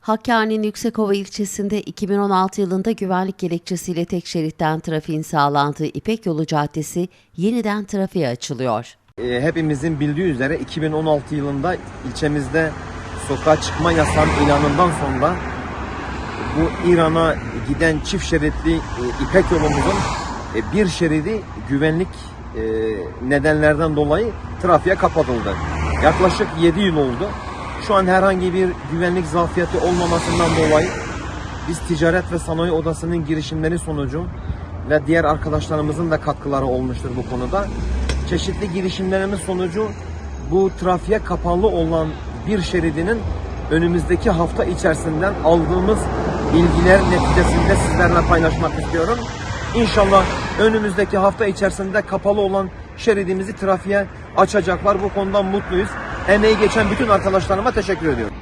Hakkari'nin Yüksekova ilçesinde 2016 yılında güvenlik gerekçesiyle tek şeritten trafiğin sağlandığı İpek Yolu Caddesi yeniden trafiğe açılıyor. E, hepimizin bildiği üzere 2016 yılında ilçemizde sokağa çıkma yasağı ilanından sonra bu İran'a giden çift şeritli e, İpek yolumuzun e, bir şeridi güvenlik e, nedenlerden dolayı trafiğe kapatıldı. Yaklaşık 7 yıl oldu. Şu an herhangi bir güvenlik zafiyeti olmamasından dolayı biz Ticaret ve Sanayi Odası'nın girişimleri sonucu ve diğer arkadaşlarımızın da katkıları olmuştur bu konuda. Çeşitli girişimlerimiz sonucu bu trafiğe kapalı olan bir şeridinin önümüzdeki hafta içerisinden aldığımız bilgiler neticesinde sizlerle paylaşmak istiyorum. İnşallah önümüzdeki hafta içerisinde kapalı olan şeridimizi trafiğe açacaklar. Bu konudan mutluyuz. Emeği geçen bütün arkadaşlarıma teşekkür ediyorum.